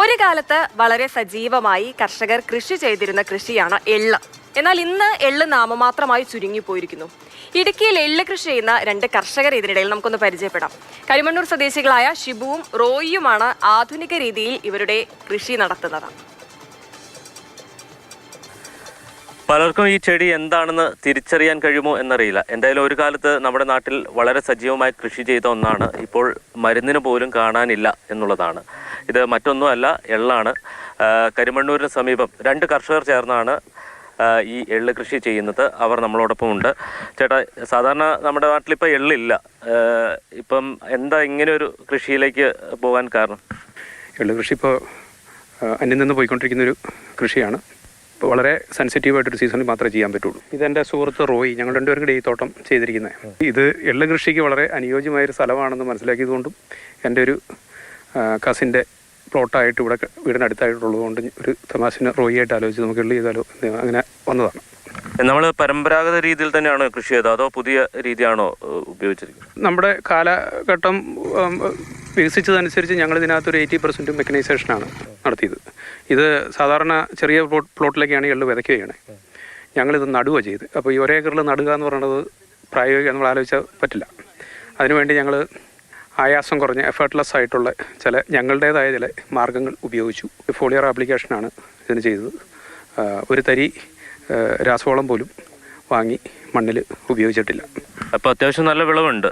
ഒരു കാലത്ത് വളരെ സജീവമായി കർഷകർ കൃഷി ചെയ്തിരുന്ന കൃഷിയാണ് എള്ള്. എന്നാൽ ഇന്ന് എള്ള് നാമമാത്രമായി ചുരുങ്ങിപ്പോയിരിക്കുന്നു ഇടുക്കിയിൽ എള്ള് കൃഷി ചെയ്യുന്ന രണ്ട് കർഷകർ ഇതിനിടയിൽ നമുക്കൊന്ന് പരിചയപ്പെടാം. കരിമണ്ണൂർ സ്വദേശികളായ ഷിബുവും റോയിയുമാണ് ആധുനിക രീതിയിൽ ഇവരുടെ കൃഷി നടത്തുന്നത്. പലർക്കും ഈ ചെടി എന്താണെന്ന് തിരിച്ചറിയാൻ കഴിയുമോ എന്നറിയില്ല. എന്തായാലും ഒരു കാലത്ത് നമ്മുടെ നാട്ടിൽ വളരെ സജീവമായി കൃഷി ചെയ്ത ഒന്നാണ്. ഇപ്പോൾ മരുന്നിന് പോലും കാണാനില്ല എന്നുള്ളതാണ്. ഇത് മറ്റൊന്നുമല്ല എള്ളാണ്. കരിമണ്ണൂരിന് സമീപം രണ്ട് കർഷകർ ചേർന്നാണ് ഈ എള്ള് കൃഷി ചെയ്യുന്നത്. അവർ നമ്മളോടൊപ്പം ഉണ്ട്. ചേട്ടാ സാധാരണ നമ്മുടെ നാട്ടിലിപ്പോൾ എള്ളില്ല. ഇപ്പം എന്താ ഇങ്ങനെ ഒരു കൃഷിയിലേക്ക് പോകാൻ കാരണം? എള്ള് കൃഷി ഇപ്പോൾ അന്യം നിന്ന് പോയിക്കൊണ്ടിരിക്കുന്ന ഒരു കൃഷിയാണ്. ഇപ്പോൾ സെൻസിറ്റീവ് ആയിട്ടൊരു സീസണിൽ മാത്രമേ ചെയ്യാൻ പറ്റുള്ളൂ. ഇതെന്റെ സുഹൃത്ത് റോയി ഞങ്ങൾ രണ്ടുപേരും കൂടി ഈ തോട്ടം ചെയ്തിരിക്കുന്നത് ഇത് എള്ള് കൃഷിക്ക് വളരെ അനുയോജ്യമായൊരു സ്ഥലമാണെന്ന് മനസ്സിലാക്കിയതുകൊണ്ടും എന്റെ ഒരു കസിന്റെ പ്ലോട്ടായിട്ട് ഇവിടെ വീടിനടുത്തായിട്ടുള്ളതുകൊണ്ട് ഒരു തമാശന് റോയിയായിട്ട് ആലോചിച്ച് നമുക്ക് എള്ളി ചെയ്താലോ അങ്ങനെ വന്നതാണ്. നമ്മൾ പരമ്പരാഗത രീതിയിൽ തന്നെയാണ് കൃഷി ചെയ്തത്? അതോ പുതിയ രീതിയാണോ ഉപയോഗിച്ചിരിക്കുന്നത്? നമ്മുടെ കാലഘട്ടം വികസിച്ചതനുസരിച്ച് ഞങ്ങൾ ഇതിനകത്ത് ഒരു എയ്റ്റി പെർസെന്റ് മെക്കനൈസേഷനാണ് നടത്തിയത്. ഇത് സാധാരണ ചെറിയ പ്ലോട്ട് പ്ലോട്ടിലേക്കാണ് എള്ള് വിതയ്ക്കുകയാണ്. ഞങ്ങളിത് നടുക ചെയ്ത്. അപ്പോൾ ഈ ഒരേക്കറിൽ നടുക എന്ന് പറയുന്നത് പ്രായോഗിക നമ്മൾ ആലോചിച്ചാൽ പറ്റില്ല. അതിനുവേണ്ടി ഞങ്ങൾ ആയാസം കുറഞ്ഞ എഫേർട്ട്ലെസ് ആയിട്ടുള്ള ചില ഞങ്ങളുടേതായ ചില മാർഗങ്ങൾ ഉപയോഗിച്ചു. ഫോളിയർ ആപ്ലിക്കേഷനാണ് ഇതിന് ചെയ്തത്. ഒരു തരി രാസവളം പോലും വാങ്ങി മണ്ണിൽ ഉപയോഗിച്ചിട്ടില്ല. അപ്പോൾ അത്യാവശ്യം നല്ല വിളവുണ്ട്.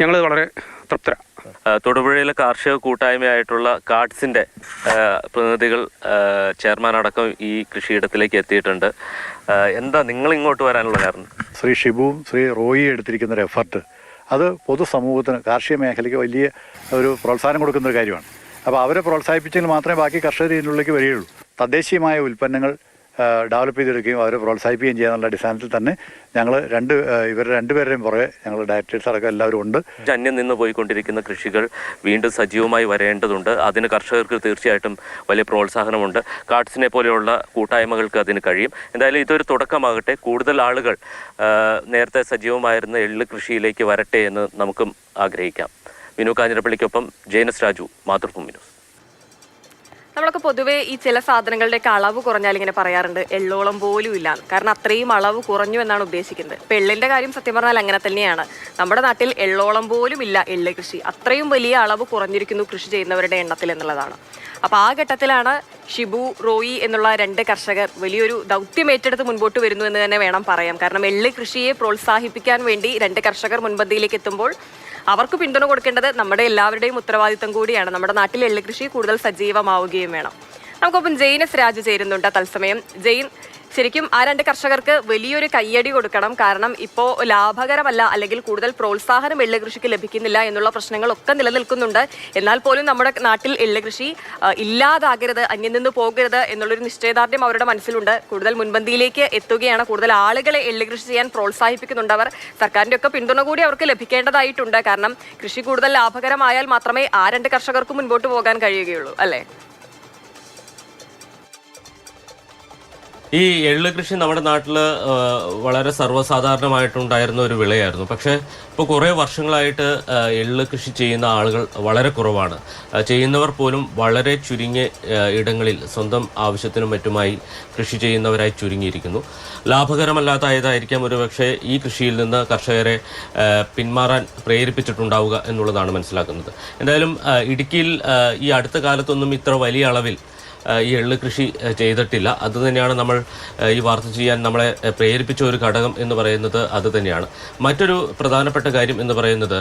ഞങ്ങൾ വളരെ തൃപ്തരാണ് തൊടുപുഴയിലെ കാർഷിക കൂട്ടായ്മയായിട്ടുള്ള കാർഡ്സിന്റെ പ്രതിനിധികൾ ചെയർമാൻ അടക്കം ഈ കൃഷിയിടത്തിലേക്ക് എത്തിയിട്ടുണ്ട്. എന്താ നിങ്ങൾ ഇങ്ങോട്ട് വരാനുള്ള കാരണം? ശ്രീ ഷിബുവും ശ്രീ റോയി എടുത്തിരിക്കുന്ന ഒരു എഫർട്ട് അത് പൊതുസമൂഹത്തിന് കാർഷിക മേഖലയ്ക്ക് വലിയ ഒരു പ്രോത്സാഹനം കൊടുക്കുന്ന ഒരു കാര്യമാണ്. അപ്പോൾ അവരെ പ്രോത്സാഹിപ്പിച്ചെങ്കിൽ മാത്രമേ ബാക്കി കർഷകർ വരികയുള്ളൂ. തദ്ദേശീയമായ ഉൽപ്പന്നങ്ങൾ ഡെവലപ്പ് ചെയ്തെടുക്കുകയും അവരെ പ്രോത്സാഹിപ്പിക്കുകയും ചെയ്യാന്നുള്ള അടിസ്ഥാനത്തിൽ തന്നെ ഞങ്ങൾ രണ്ട് ഇവർ രണ്ടുപേരുടെയും പുറകെ ഞങ്ങൾ ഡയറക്ടേഴ്സ് അടക്കം എല്ലാവരും ഉണ്ട്. അന്യം നിന്ന് പോയിക്കൊണ്ടിരിക്കുന്ന കൃഷികൾ വീണ്ടും സജീവമായി വരേണ്ടതുണ്ട്. അതിന് കർഷകർക്ക് തീർച്ചയായിട്ടും വലിയ പ്രോത്സാഹനമുണ്ട്. കാർഡ്സിനെ പോലെയുള്ള കൂട്ടായ്മകൾക്ക് അതിന് കഴിയും. എന്തായാലും ഇതൊരു തുടക്കമാകട്ടെ. കൂടുതൽ ആളുകൾ നേരത്തെ സജീവമായിരുന്ന എള്ള് കൃഷിയിലേക്ക് വരട്ടെ എന്ന് നമുക്കും ആഗ്രഹിക്കാം. വിനു കാഞ്ഞിരപ്പള്ളിക്കൊപ്പം ജയനസ് രാജു മാതൃഭൂമി ന്യൂസ്. നമ്മളൊക്കെ പൊതുവേ ഈ ചില സാധനങ്ങളുടെയൊക്കെ അളവ് കുറഞ്ഞാൽ ഇങ്ങനെ പറയാറുണ്ട് എള്ളോളം പോലും ഇല്ല. കാരണം അത്രയും അളവ് കുറഞ്ഞു എന്നാണ് ഉദ്ദേശിക്കുന്നത്. ഇപ്പൊ എള്ളിന്റെ കാര്യം സത്യം പറഞ്ഞാൽ അങ്ങനെ തന്നെയാണ്. നമ്മുടെ നാട്ടിൽ എള്ളോളം പോലും ഇല്ല എള്ള് കൃഷി. അത്രയും വലിയ അളവ് കുറഞ്ഞിരിക്കുന്നു കൃഷി ചെയ്യുന്നവരുടെ എണ്ണത്തിൽ എന്നുള്ളതാണ്. അപ്പൊ ആ ഘട്ടത്തിലാണ് ഷിബു റോയി എന്നുള്ള രണ്ട് കർഷകർ വലിയൊരു ദൗത്യം ഏറ്റെടുത്ത് മുൻപോട്ട് വരുന്നു എന്ന് തന്നെ വേണം പറയാം കാരണം എള്ള് കൃഷിയെ പ്രോത്സാഹിപ്പിക്കാൻ വേണ്ടി രണ്ട് കർഷകർ മുൻപന്തിയിലേക്ക് എത്തുമ്പോൾ അവർക്ക് പിന്തുണ കൊടുക്കേണ്ടത് നമ്മുടെ എല്ലാവരുടെയും ഉത്തരവാദിത്തം കൂടിയാണ്. നമ്മുടെ നാട്ടിലെ എള്ളുകൃഷി കൂടുതൽ സജീവമാവുകയും വേണം. നമുക്കൊപ്പം ജെയിനസ് രാജു ചേരുന്നുണ്ട് തത്സമയം. ജെയിൻ ശരിക്കും ആ രണ്ട് കർഷകർക്ക് വലിയൊരു കയ്യടി കൊടുക്കണം. കാരണം ഇപ്പോൾ ലാഭകരമല്ല അല്ലെങ്കിൽ കൂടുതൽ പ്രോത്സാഹനം എള്ള് കൃഷിക്ക് ലഭിക്കുന്നില്ല എന്നുള്ള പ്രശ്നങ്ങളൊക്കെ നിലനിൽക്കുന്നുണ്ട്. എന്നാൽ പോലും നമ്മുടെ നാട്ടിൽ എള്ള് കൃഷി ഇല്ലാതാകരുത് അന്യം നിന്ന് പോകരുത് എന്നുള്ളൊരു നിശ്ചയദാർഢ്യം അവരുടെ മനസ്സിലുണ്ട്. കൂടുതൽ മുൻപന്തിയിലേക്ക് എത്തുകയാണ്. കൂടുതൽ ആളുകളെ എള്ള് കൃഷി ചെയ്യാൻ പ്രോത്സാഹിപ്പിക്കുന്നുണ്ട് അവർ. സർക്കാരിന്റെ ഒക്കെ പിന്തുണ കൂടി അവർക്ക് ലഭിക്കേണ്ടതായിട്ടുണ്ട്. കാരണം കൃഷി കൂടുതൽ ലാഭകരമായാൽ മാത്രമേ ആ രണ്ട് കർഷകർക്കും മുൻപോട്ട് പോകാൻ കഴിയുകയുള്ളൂ. അല്ലേ? ഈ എള്ള് കൃഷി നമ്മുടെ നാട്ടിൽ വളരെ സർവസാധാരണമായിട്ടുണ്ടായിരുന്ന ഒരു വിളയായിരുന്നു. പക്ഷേ ഇപ്പോൾ കുറേ വർഷങ്ങളായിട്ട് എള്ള് കൃഷി ചെയ്യുന്ന ആളുകൾ വളരെ കുറവാണ്. ചെയ്യുന്നവർ പോലും വളരെ ചുരുങ്ങിയ ഇടങ്ങളിൽ സ്വന്തം ആവശ്യത്തിനും മറ്റുമായി കൃഷി ചെയ്യുന്നവരായി ചുരുങ്ങിയിരിക്കുന്നു. ലാഭകരമല്ലാതായതായിരിക്കാം ഒരു പക്ഷേ ഈ കൃഷിയിൽ നിന്ന് കർഷകരെ പിന്മാറാൻ പ്രേരിപ്പിച്ചിട്ടുണ്ടാവുക എന്നുള്ളതാണ് മനസ്സിലാക്കുന്നത്. എന്തായാലും ഇടുക്കിയിൽ ഈ അടുത്ത കാലത്തൊന്നും ഇത്ര വലിയ അളവിൽ ഈ എള്ള് കൃഷി ചെയ്തിട്ടില്ല. അത് തന്നെയാണ് നമ്മൾ ഈ വാർത്ത ചെയ്യാൻ നമ്മളെ പ്രേരിപ്പിച്ച ഒരു ഘടകം എന്ന് പറയുന്നത് അത് തന്നെയാണ്. മറ്റൊരു പ്രധാനപ്പെട്ട കാര്യം എന്ന് പറയുന്നത്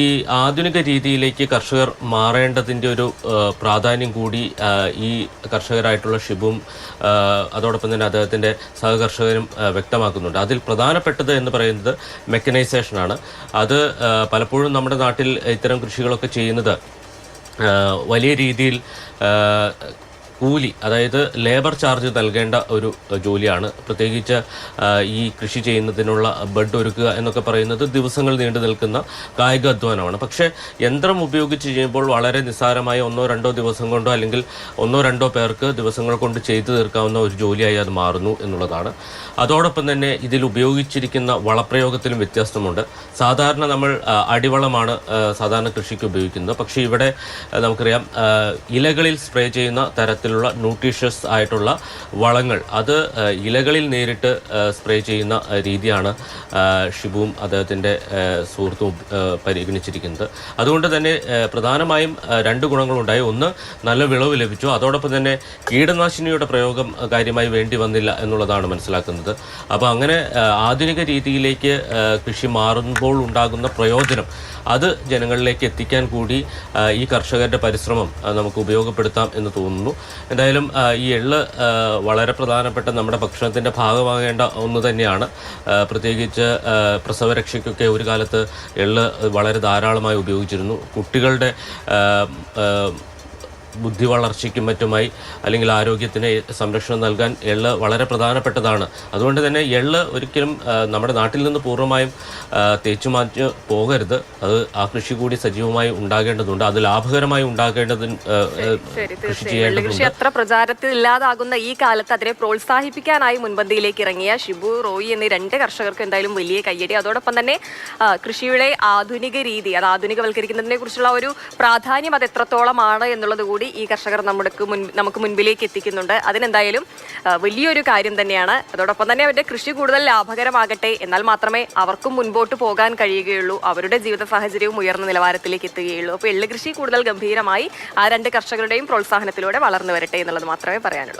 ഈ ആധുനിക രീതിയിലേക്ക് കർഷകർ മാറേണ്ടതിന്റെ ഒരു പ്രാധാന്യം കൂടി ഈ കർഷകരായിട്ടുള്ള ഷിബും അതോടൊപ്പം തന്നെ അദ്ദേഹത്തിന്റെ സഹകർഷകരും വ്യക്തമാക്കുന്നുണ്ട്. അതിൽ പ്രധാനപ്പെട്ടത് എന്ന് പറയുന്നത് മെക്കനൈസേഷനാണ് അത് പലപ്പോഴും നമ്മുടെ നാട്ടിൽ ഇത്തരം കൃഷികളൊക്കെ ചെയ്യുന്നത് വലിയ രീതിയിൽ കൂലി അതായത് ലേബർ ചാർജ് നൽകേണ്ട ഒരു ജോലിയാണ്. പ്രത്യേകിച്ച് ഈ കൃഷി ചെയ്യുന്നതിനുള്ള ബഡ് ഒരുക്കുക എന്നൊക്കെ പറയുന്നത് ദിവസങ്ങൾ നീണ്ടു നിൽക്കുന്ന കായിക അധ്വാനമാണ്. പക്ഷേ യന്ത്രം ഉപയോഗിച്ച് ചെയ്യുമ്പോൾ വളരെ നിസ്സാരമായ ഒന്നോ രണ്ടോ ദിവസം കൊണ്ടോ അല്ലെങ്കിൽ ഒന്നോ രണ്ടോ പേർക്ക് ദിവസങ്ങൾ കൊണ്ട് ചെയ്തു തീർക്കാവുന്ന ഒരു ജോലിയായി അത് മാറുന്നു എന്നുള്ളതാണ്. അതോടൊപ്പം തന്നെ ഇതിൽ ഉപയോഗിച്ചിരിക്കുന്ന വളപ്രയോഗത്തിലും വ്യത്യാസമുണ്ട്. സാധാരണ നമ്മൾ അടിവളമാണ് സാധാരണ കൃഷിക്ക് ഉപയോഗിക്കുന്നത്. പക്ഷേ ഇവിടെ നമുക്കറിയാം ഇലകളിൽ സ്പ്രേ ചെയ്യുന്ന തരത്തിലുള്ള ന്യൂട്രീഷ്യസ് ആയിട്ടുള്ള വളങ്ങൾ. അത് ഇലകളിൽ നേരിട്ട് സ്പ്രേ ചെയ്യുന്ന രീതിയാണ് ഷിബുവും അദ്ദേഹത്തിന്റെ സുഹൃത്തും പരിഗണിച്ചിരിക്കുന്നത്. അതുകൊണ്ട് തന്നെ പ്രധാനമായും രണ്ട് ഗുണങ്ങളുണ്ടായി. ഒന്ന് നല്ല വിളവ് ലഭിച്ചു. അതോടൊപ്പം തന്നെ കീടനാശിനിയുടെ പ്രയോഗം കാര്യമായി വേണ്ടി വന്നില്ല എന്നുള്ളതാണ് മനസ്സിലാക്കുന്നത്. അപ്പോൾ അങ്ങനെ ആധുനിക രീതിയിലേക്ക് കൃഷി മാറുമ്പോൾ ഉണ്ടാകുന്ന പ്രയോജനം അത് ജനങ്ങളിലേക്ക് എത്തിക്കാൻ കൂടി ഈ കർഷകരുടെ പരിശ്രമം നമുക്ക് ഉപയോഗപ്പെടുത്താം എന്ന് തോന്നുന്നു. എന്തായാലും ഈ എള്ള് വളരെ പ്രധാനപ്പെട്ട നമ്മുടെ ഭക്ഷണത്തിന്റെ ഭാഗമാകേണ്ട ഒന്ന് തന്നെയാണ്. പ്രത്യേകിച്ച് പ്രസവരക്ഷയ്ക്കൊക്കെ ഒരു കാലത്ത് എള്ള് വളരെ ധാരാളമായി ഉപയോഗിച്ചിരുന്നു. കുട്ടികളുടെ ബുദ്ധി വളർച്ചയ്ക്കും മറ്റുമായി അല്ലെങ്കിൽ ആരോഗ്യത്തിന് സംരക്ഷണം നൽകാൻ എള്ള് വളരെ പ്രധാനപ്പെട്ടതാണ്. അതുകൊണ്ട് തന്നെ എള്ള് ഒരിക്കലും നമ്മുടെ നാട്ടിൽ നിന്ന് പൂർണമായും തേച്ചു മാറ്റി പോകരുത്. അത് ആ കൃഷി കൂടി സജീവമായി ഉണ്ടാകേണ്ടതുണ്ട്. അത് ലാഭകരമായി ശരി കൃഷി ചെയ്യേണ്ടതുണ്ട്. അത്ര പ്രചാരത്തിൽ ഇല്ലാതാകുന്ന ഈ കാലത്ത് അതിനെ പ്രോത്സാഹിപ്പിക്കാനായി മുൻപന്തിയിലേക്ക് ഇറങ്ങിയ ഷിബു റോയി എന്നീ രണ്ട് കർഷകർക്ക് എന്തായാലും വലിയ കയ്യടി. അതോടൊപ്പം തന്നെ കൃഷിയുടെ ആധുനിക രീതി അത് ആധുനികവൽക്കരിക്കുന്നതിനെ കുറിച്ചുള്ള ഒരു പ്രാധാന്യം അത് എത്രത്തോളമാണ് എന്നുള്ളത് കൂടി ഈ കർഷകർ നമ്മുടെ നമുക്ക് മുൻപിലേക്ക് എത്തിക്കുന്നുണ്ട്. അതിനെന്തായാലും വലിയൊരു കാര്യം തന്നെയാണ്. അതോടൊപ്പം തന്നെ അവരുടെ കൃഷി കൂടുതൽ ലാഭകരമാകട്ടെ എന്നാൽ മാത്രമേ അവർക്കും മുൻപോട്ട് പോകാൻ കഴിയുകയുള്ളൂ. അവരുടെ ജീവിത സാഹചര്യവും ഉയർന്ന നിലവാരത്തിലേക്ക് എത്തുകയുള്ളൂ. അപ്പോൾ എള്ള് കൃഷി കൂടുതൽ ഗംഭീരമായി ആ രണ്ട് കർഷകരുടെയും പ്രോത്സാഹനത്തിലൂടെ വളർന്നു വരട്ടെ എന്നുള്ളത് മാത്രമേ പറയാനുള്ളൂ.